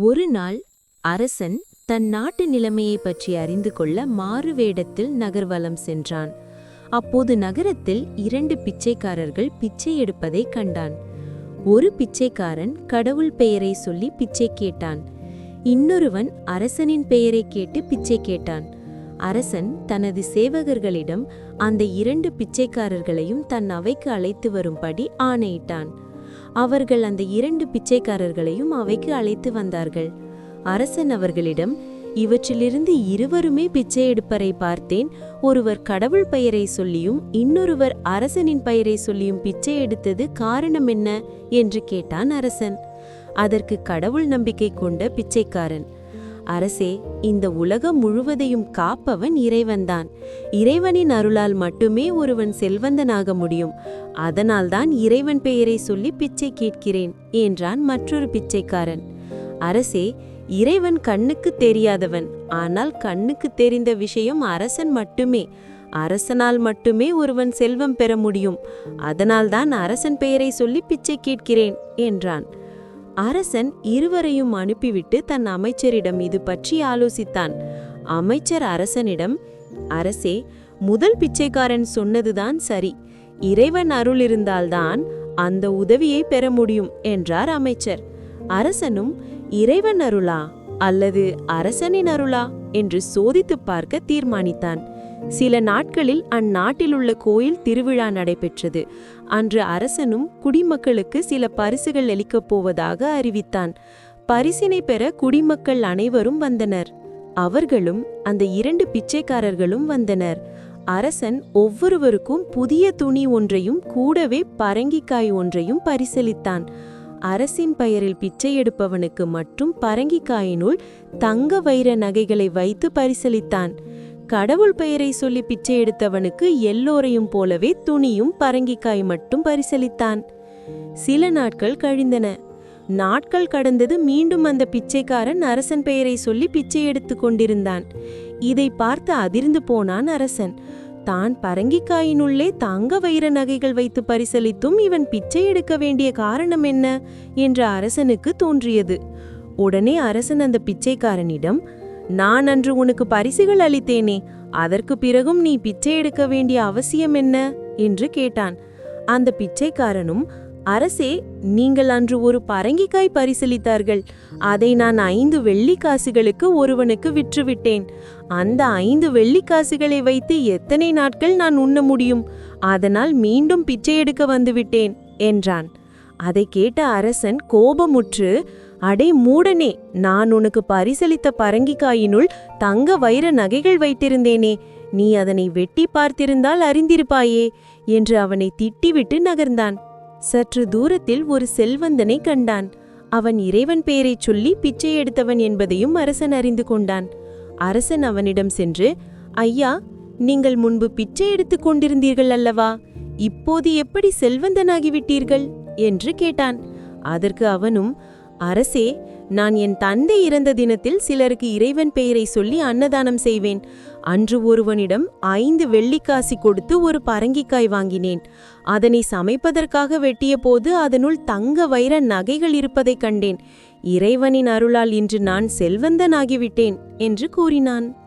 ஒரு நாள் அரசன் தன் நாட்டு நிலைமையைப் பற்றி அறிந்து கொள்ள மாறு வேடத்தில் நகர்வலம் சென்றான். அப்போது நகரத்தில் இரண்டு பிச்சைக்காரர்கள் பிச்சை எடுப்பதைக் கண்டான். ஒரு பிச்சைக்காரன் கடவுள் பெயரை சொல்லி பிச்சை கேட்டான். இன்னொருவன் அரசனின் பெயரை கேட்டு பிச்சை கேட்டான். அரசன் தனது சேவகர்களிடம் அந்த இரண்டு பிச்சைக்காரர்களையும் தன் அவைக்கு அழைத்து வரும்படி ஆணையிட்டான். அவர்கள் அந்த இரண்டு பிச்சைக்காரர்களையும் அவைக்கு அழைத்து வந்தார்கள். அரசன் அவர்களிடம் இவற்றிலிருந்து இருவருமே பிச்சை எடுப்பரை பார்த்தேன். ஒருவர் கடவுள் பெயரை சொல்லியும் இன்னொருவர் அரசனின் பெயரை சொல்லியும் பிச்சை எடுத்தது காரணம் என்ன? என்று கேட்டான் அரசன். அதற்கு கடவுள் நம்பிக்கை கொண்ட பிச்சைக்காரன். அரசே இந்த உலகம் முழுவதையும் காப்பவன் இறைவன்தான். இறைவனின் அருளால் மட்டுமே ஒருவன் செல்வந்தனாக முடியும். அதனால்தான் இறைவன் பெயரை சொல்லி பிச்சை கேட்கிறேன் என்றான் மற்றொரு பிச்சைக்காரன். அரசே இறைவன் கண்ணுக்கு தெரியாதவன் ஆனால் கண்ணுக்கு தெரிந்த விஷயம் அரசன் மட்டுமே. அரசனால் மட்டுமே ஒருவன் செல்வம் பெற முடியும். அதனால்தான் அரசன் பெயரை சொல்லி பிச்சை கேட்கிறேன் என்றான். அரசன் இருவரையும் அனுப்பிவிட்டு தன் அமைச்சரிடம் இது பற்றி ஆலோசித்தான். அமைச்சர் அரசனிடம் அரசே முதல் பிச்சைக்காரன் சொன்னதுதான் சரி. இறைவன் அருள் இருந்தால்தான் அந்த உதவியை பெற முடியும் என்றார் அமைச்சர். அரசனும் இறைவன் அருளா அல்லது அரசனின் அருளா? என்று சோதித்துப் பார்க்க தீர்மானித்தான். சில நாட்களில் அந்நாட்டிலுள்ள கோயில் திருவிழா நடைபெற்றது. அன்று அரசனும் குடிமக்களுக்கு சில பரிசுகள் அளிக்கப் போவதாக அறிவித்தான். பரிசினை பெற குடிமக்கள் அனைவரும் வந்தனர். அவர்களும் அந்த இரண்டு பிச்சைக்காரர்களும் வந்தனர். அரசன் ஒவ்வொருவருக்கும் புதிய துணி ஒன்றையும் கூடவே பரங்கிக்காய் ஒன்றையும் பரிசளித்தான். அரசின் பெயரில் பிச்சை எடுப்பவனுக்கு மட்டும் பரங்கிக்காயினுள் தங்க வைர நகைகளை வைத்து பரிசளித்தான். கடவுள் பெயரை சொல்லி பிச்சை எடுத்தவனுக்கு எல்லோரையும் போலவே துணியும் பரங்கிக்காய் மட்டும் பரிசளித்தான். சில நாட்கள் கழிந்தன. நாட்கள் கடந்தது மீண்டும் அந்த பிச்சைக்காரன் அரசன் பெயரை சொல்லி பிச்சை எடுத்து கொண்டிருந்தான். இதை பார்த்து அதிர்ந்து போனான் அரசன். தான் பரங்கிக்காயினுள்ளே தங்க வைர நகைகள் வைத்து பரிசளித்தும் இவன் பிச்சை எடுக்க வேண்டிய காரணம் என்ன? என்று அரசனுக்கு தோன்றியது. உடனே அரசன் அந்த பிச்சைக்காரனிடம் நான் அன்று உனக்கு பரிசுகள் அளித்தேனே அதற்கு பிறகும் நீ பிச்சை எடுக்க வேண்டிய அவசியம் என்ன? என்று கேட்டான். அந்த பிச்சைக்காரனும் அரசே நீங்கள் அன்று ஒரு பரங்கிக்காய் பரிசளித்தார்கள். அதை நான் ஐந்து வெள்ளிக்காசுகளுக்கு ஒருவனுக்கு விற்றுவிட்டேன். அந்த ஐந்து வெள்ளிக்காசுகளை வைத்து எத்தனை நாட்கள் நான் உண்ண முடியும்? அதனால் மீண்டும் பிச்சை எடுக்க வந்துவிட்டேன் என்றான். அதை கேட்ட அரசன் கோபமுற்று அடே மூடனே நான் உனக்கு பரிசளித்த பரங்கிக்காயினுள் தங்க வைர நகைகள் வைத்திருந்தேனே நீ அதனை வெட்டி பார்த்திருந்தால் அறிந்திருப்பாயே என்று அவனை திட்டிவிட்டு நகர்ந்தான். சற்று தூரத்தில் ஒரு செல்வந்தனை கண்டான். அவன் இறைவன் பெயரைச் சொல்லி பிச்சை எடுத்தவன் என்பதையும் அரசன் அறிந்து கொண்டான். அரசன் அவனிடம் சென்று ஐயா நீங்கள் முன்பு பிச்சை எடுத்துக் கொண்டிருந்தீர்கள் அல்லவா? இப்போது எப்படி செல்வந்தனாகிவிட்டீர்கள்? என்று கேட்டான். அதற்கு அவனும் அரசே நான் என் தந்தை இறந்த தினத்தில் சிலருக்கு இறைவன் பெயரை சொல்லி அன்னதானம் செய்வேன். அன்று ஒருவனிடம் ஐந்து வெள்ளிக்காசி கொடுத்து ஒரு பரங்கிக்காய் வாங்கினேன். அதனை சமைப்பதற்காக வெட்டிய போது அதனுள் தங்க வைர நகைகள் இருப்பதைக் கண்டேன். இறைவனின் அருளால் இன்று நான் செல்வந்தனாகிவிட்டேன் என்று கூறினான்.